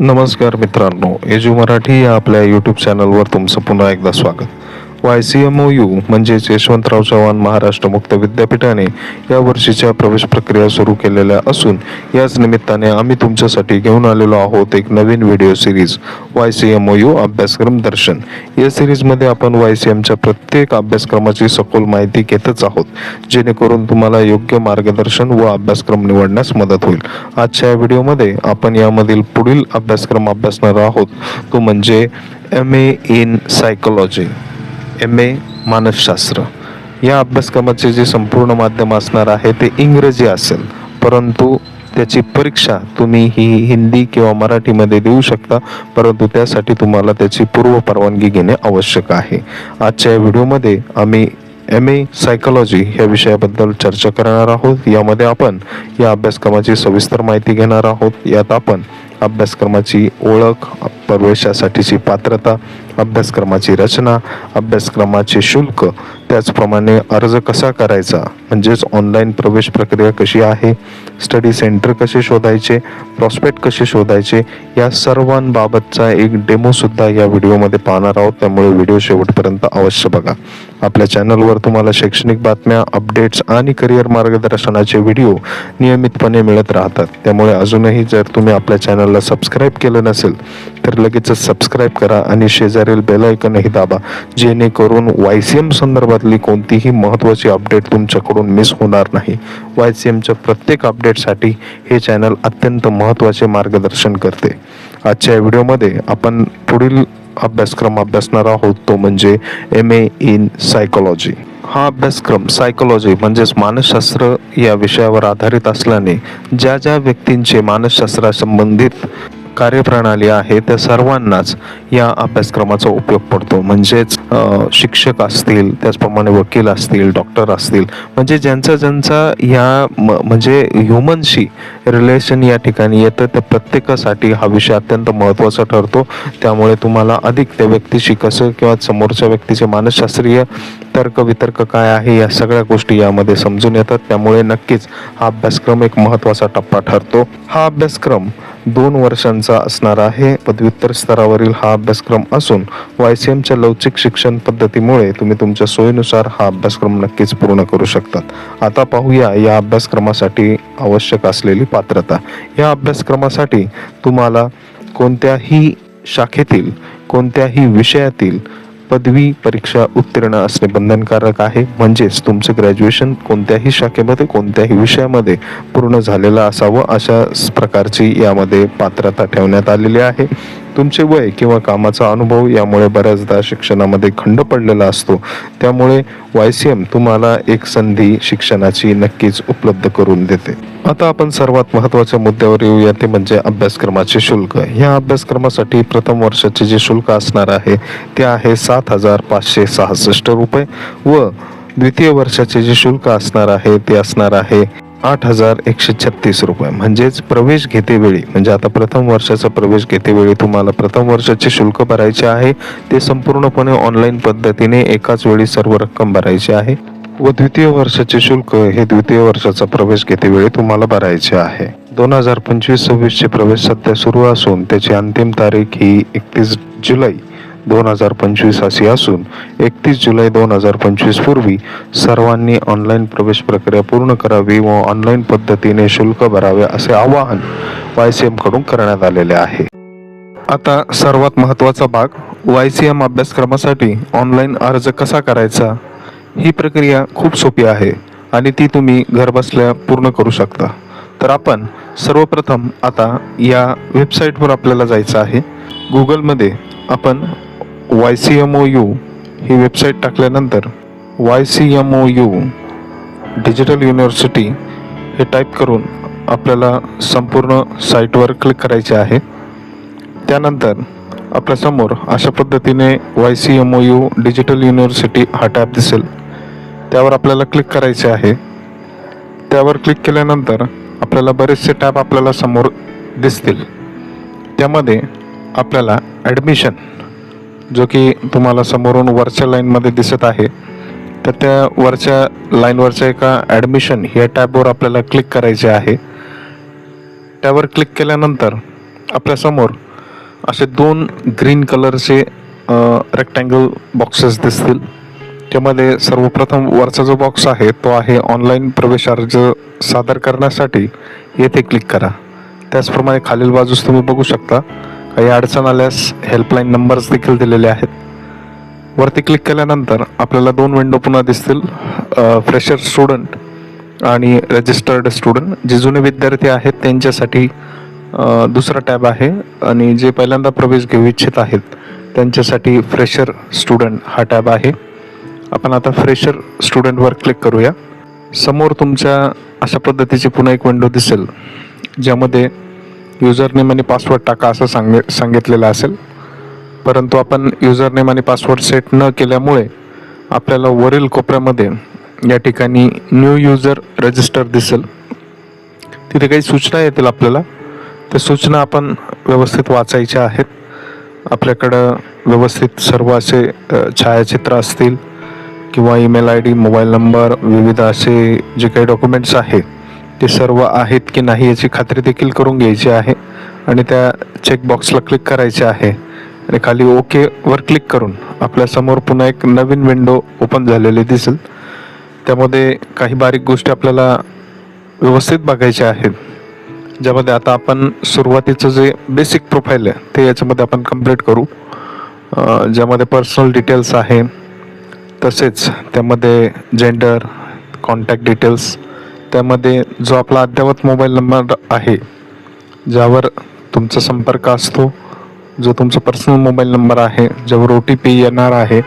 नमस्कार मित्रांनो एजू मराठी या आपल्या यूट्यूब चॅनलवर तुमचं पुन्हा एकदा स्वागत. Y C M O U म्हणजेच यशवंतराव चव्हाण महाराष्ट्र मुक्त विद्यापीठाने या वर्षीच्या प्रवेश प्रक्रिया सुरू केलेल्या असून याच निमित्ताने आम्ही तुमच्यासाठी घेऊन आलेलो आहोत एक नवीन video series Y C M O U अभ्यासक्रम दर्शन. या सिरीजमध्ये आपण वाय सी एमच्या प्रत्येक अभ्यासक्रमाची सखोल माहिती घेतच आहोत जेणेकरून तुम्हाला योग्य मार्गदर्शन व अभ्यासक्रम निवडण्यास मदत होईल. आजच्या या व्हिडिओमध्ये आपण यामधील पुढील अभ्यासक्रम अभ्यासणार आहोत तो म्हणजे M A in psychology M A मानसशास्त्र या अभ्यासक्रमाचे जे संपूर्ण माध्यम असणार आहे ते इंग्रजी असेल. परंतु त्याची परीक्षा तुम्ही ही हिंदी किंवा मराठीमध्ये देऊ शकता. परंतु त्यासाठी तुम्हाला त्याची पूर्व परवानगी घेणे आवश्यक आहे. आजच्या या व्हिडिओमध्ये आम्ही एम ए सायकोलॉजी या विषयाबद्दल चर्चा करणार आहोत. यामध्ये आपण या अभ्यासक्रमाची सविस्तर माहिती घेणार आहोत. यात आपण अभ्यासक्रमाची ओळख प्रवेशासाठीची पात्रता अभ्यासक्रमाची रचना अभ्यासक्रमाचे शुल्क त्याचप्रमाणे अर्ज कसा करायचा? म्हणजेच ऑनलाईन प्रवेश प्रक्रिया कशी आहे? स्टडी सेंटर कसे शोधायचे? प्रॉस्पेक्ट कसे शोधायचे? या सर्वांबाबतचा एक डेमोसुद्धा या व्हिडिओमध्ये पाहणार आहोत. त्यामुळे व्हिडिओ शेवटपर्यंत अवश्य बघा. आपल्या चॅनलवर तुम्हाला शैक्षणिक बातम्या अपडेट्स आणि करिअर मार्गदर्शनाचे व्हिडिओ नियमितपणे मिळत राहतात. त्यामुळे अजूनही जर तुम्ही आपल्या चॅनलला सबस्क्राईब केलं नसेल तर लगेचच सबस्क्राईब करा आणि शेजारील बेल आयकनही दाबा जेणेकरून वाय सी एम संदर्भातली कोणतीही महत्त्वाची अपडेट तुमच्याकडून मिस होणार नाही. वाय सी एमच्या प्रत्येक अपडेटसाठी हे चॅनल अत्यंत महत्त्वाचे मार्गदर्शन करते. आजच्या व्हिडिओमध्ये आपण पुढील अभ्यासक्रम अभ्यासणार आहोत तो म्हणजे एम ए इन सायकोलॉजी हा अभ्यासक्रम सायकोलॉजी म्हणजेच मानसशास्त्र या विषयावर आधारित असल्याने ज्या ज्या व्यक्तींचे मानसशास्त्रासंबंधित कार्यप्रणाली आहे त्या सर्वांनाच या अभ्यासक्रमाचा उपयोग पडतो. म्हणजेच शिक्षक असतील त्याचप्रमाणे वकील असतील डॉक्टर असतील म्हणजे ज्यांचा ज्यांचा या म- म्हणजे ह्युमनशी रिलेशन या ठिकाणी येतं त्या प्रत्येकासाठी हा विषय अत्यंत महत्त्वाचा ठरतो. त्यामुळे तुम्हाला अधिक त्या व्यक्तीशी कसं किंवा समोरच्या व्यक्तीचे मानसशास्त्रीय तर्क वितर्क काय आहे या सगळ्या गोष्टी यामध्ये समजून येतात. त्यामुळे नक्कीच हा अभ्यासक्रम एक महत्त्वाचा टप्पा ठरतो. हा अभ्यासक्रम दोन वर्षांचा असणारा आहे. पदव्युत्तर स्तरावरील हा अभ्यासक्रम असून वायसीएमच्या लवचिक शिक्षण पद्धतीमुळे तुम्ही तुमच्या सोयीनुसार हा अभ्यासक्रम नक्कीच पूर्ण करू शकतात. आता पाहूया या अभ्यासक्रमासाठी आवश्यक असलेली पात्रता. या अभ्यासक्रमासाठी तुम्हाला कोणत्याही शाखेतील कोणत्याही विषयातील पदवी परीक्षा उत्तीर्ण असणे बंधनकारक आहे. म्हणजेच तुमचं ग्रॅज्युएशन कोणत्याही शाखेमध्ये कोणत्याही विषयामध्ये पूर्ण झालेलं असावं अशा प्रकारची यामध्ये पात्रता ठेवण्यात आलेली आहे. तुमचे वय किंवा कामाचा अनुभव यामुळे बऱ्याचदा शिक्षणामध्ये खंड पडलेला असतो. त्यामुळे वाय सी एम तुम्हाला एक संधी शिक्षणाची नक्कीच उपलब्ध करून देते. आता आपण सर्वात महत्त्वाच्या मुद्द्यावर येऊया ते म्हणजे अभ्यासक्रमाचे शुल्क. या अभ्यासक्रमासाठी प्रथम वर्षाचे जे शुल्क असणार आहे ते आहे सात हजार पाचशे सहासष्ट रुपये व द्वितीय वर्षाचे जे शुल्क असणार आहे ते असणार आहे आठ हजार एकशे छत्तीस रुपये. म्हणजेच प्रवेश घेतेवेळी म्हणजे आता प्रथम वर्षाचा प्रवेश घेतेवेळी तुम्हाला प्रथम वर्षाचे शुल्क भरायचे आहे. ते संपूर्णपणे ऑनलाईन पद्धतीने एकाच वेळी सर्व रक्कम भरायची आहे. व द्वितीय वर्षाचे शुल्क हे द्वितीय वर्षाचा प्रवेश घेतेवेळी तुम्हाला भरायचे आहे. दोन हजार पंचवीस सव्वीसचे प्रवेश सध्या सुरू असून त्याची अंतिम तारीख ही एकतीस जुलै. दोन हजार पंचवीस अशी असून एकतीस जुलै दोन हजार पंचवीस पूर्वी सर्वांनी ऑनलाईन प्रवेश प्रक्रिया पूर्ण करावी व ऑनलाईन पद्धतीने शुल्क भरावे असे आवाहन वाय सी कडून करण्यात आलेले आहे. आता सर्वात महत्त्वाचा भाग वाय सी एम अभ्यासक्रमासाठी ऑनलाईन अर्ज कसा करायचा? ही प्रक्रिया खूप सोपी आहे आणि ती तुम्ही घरबसल्या पूर्ण करू शकता. तर आपण सर्वप्रथम आता या वेबसाईटवर आपल्याला जायचं आहे. गुगलमध्ये आपण Y C M O U ही वेबसाईट टाकल्यानंतर Y C M O U digital university हे टाईप करून आपल्याला संपूर्ण साईटवर क्लिक करायचे आहे. त्यानंतर आपल्यासमोर अशा पद्धतीने Y C M O U digital university हा टॅब दिसेल. त्यावर आपल्याला क्लिक करायचे आहे. त्यावर क्लिक केल्यानंतर आपल्याला बरेचसे टॅब आपल्याला समोर दिसतील. त्यामध्ये आपल्याला ॲडमिशन जो की तुम्हाला समोरून वरच्या लाईनमध्ये दिसत आहे तर त्या वरच्या लाईनवरच्या एका ॲडमिशन या टॅबवर आपल्याला क्लिक करायचे आहे. त्यावर क्लिक केल्यानंतर आपल्यासमोर असे दोन ग्रीन कलरचे रेक्टँगल बॉक्सेस दिसतील. त्यामध्ये सर्वप्रथम वरचा जो बॉक्स आहे तो आहे ऑनलाईन प्रवेश अर्ज सादर करण्यासाठी येथे क्लिक करा. त्याचप्रमाणे खालील बाजूस तुम्ही बघू शकता. काही अडचण आल्यास हेल्पलाईन नंबर्स देखील दिलेले आहेत. वरती क्लिक केल्यानंतर आपल्याला दोन विंडो पुन्हा दिसतील. फ्रेशर स्टुडंट आणि रजिस्टर्ड स्टुडंट जे जुने विद्यार्थी आहेत त्यांच्यासाठी दुसरा टॅब आहे. आणि जे पहिल्यांदा प्रवेश घेऊ इच्छित आहेत त्यांच्यासाठी फ्रेशर स्टुडंट हा टॅब आहे. आपण आता फ्रेशर स्टुडंटवर क्लिक करूया. समोर तुमच्या अशा पद्धतीची पुन्हा एक विंडो दिसेल ज्यामध्ये युजर नेम आणि पासवर्ड टाका असं सांग सांगितलेलं असेल. परंतु आपण युजर नेम आणि पासवर्ड सेट न केल्यामुळे आपल्याला वरील कोपऱ्यामध्ये या ठिकाणी न्यू युजर रजिस्टर दिसेल. तिथे काही सूचना येतील आपल्याला. त्या सूचना आपण व्यवस्थित वाचायच्या आहेत. आपल्याकडं व्यवस्थित सर्व असे छायाचित्र असतील किंवा email I D mobile number विविध असे जे काही डॉक्युमेंट्स आहेत ते सर्व आहेत की नाही याची खात्री देखील करून घ्यायची आहे आणि त्या चेकबॉक्सला क्लिक करायचे आहे. आणि खाली ओकेवर क्लिक करून आपल्यासमोर पुन्हा एक नवीन विंडो ओपन झालेली दिसेल. त्यामध्ये काही बारीक गोष्टी आपल्याला व्यवस्थित बघायच्या आहेत. ज्यामध्ये आता आपण सुरुवातीचं जे बेसिक प्रोफाईल आहे ते याच्यामध्ये आपण कंप्लीट करू. ज्यामध्ये पर्सनल डिटेल्स आहे तसेच त्यामध्ये जेंडर कॉन्टॅक्ट डिटेल्स त्यामध्ये जो आपला अद्ययावत मोबाईल नंबर आहे ज्यावर तुमचा संपर्क असतो जो तुमचा पर्सनल मोबाईल नंबर आहे ज्यावर ओ टी पी येणार आहे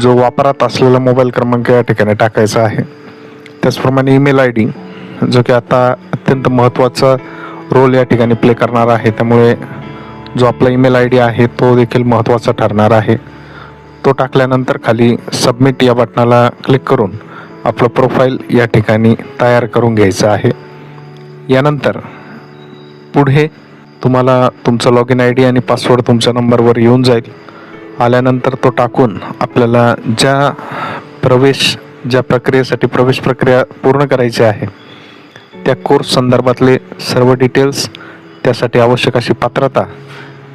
जो वापरात असलेला मोबाईल क्रमांक या ठिकाणी टाकायचा आहे. त्याचप्रमाणे ईमेल आय डी जो की आता अत्यंत महत्त्वाचा रोल या ठिकाणी प्ले करणार आहे. त्यामुळे जो आपला ईमेल आय डी आहे तो देखील महत्त्वाचा ठरणार आहे. तो टाकल्यानंतर खाली सबमिट या बटनाला क्लिक करून आपलं प्रोफाईल या ठिकाणी तयार करून घ्यायचं आहे. यानंतर पुढे तुम्हाला तुमचं लॉग इन आय डी आणि पासवर्ड तुमच्या नंबरवर येऊन जाईल. आल्यानंतर तो टाकून आपल्याला ज्या प्रवेश ज्या प्रक्रियेसाठी प्रवेश प्रक्रिया पूर्ण करायची आहे त्या कोर्स संदर्भातले सर्व डिटेल्स त्यासाठी आवश्यक अशी पात्रता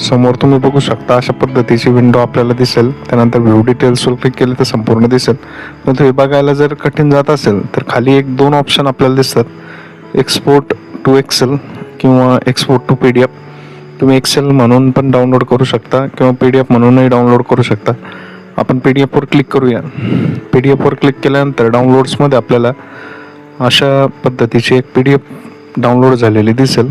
समोर तुम्ही बघू शकता अशा पद्धतीची विंडो आपल्याला दिसेल. त्यानंतर व्ह्यू डिटेल्सवर क्लिक केले तर संपूर्ण दिसेल. परंतु हे बघायला जर कठीण जात असेल तर खाली एक दोन ऑप्शन आपल्याला दिसतात. एक्सपोर्ट टू एक्सेल किंवा export to P D F तुम्ही एक्सेल म्हणून पण डाउनलोड करू शकता किंवा पी डी एफ म्हणूनही डाउनलोड करू शकता. आपण पी डी एफवर क्लिक करूया. पी डी एफवर क्लिक केल्यानंतर डाउनलोड्समध्ये आपल्याला अशा पद्धतीची एक पी डी एफ डाउनलोड झालेली दिसेल.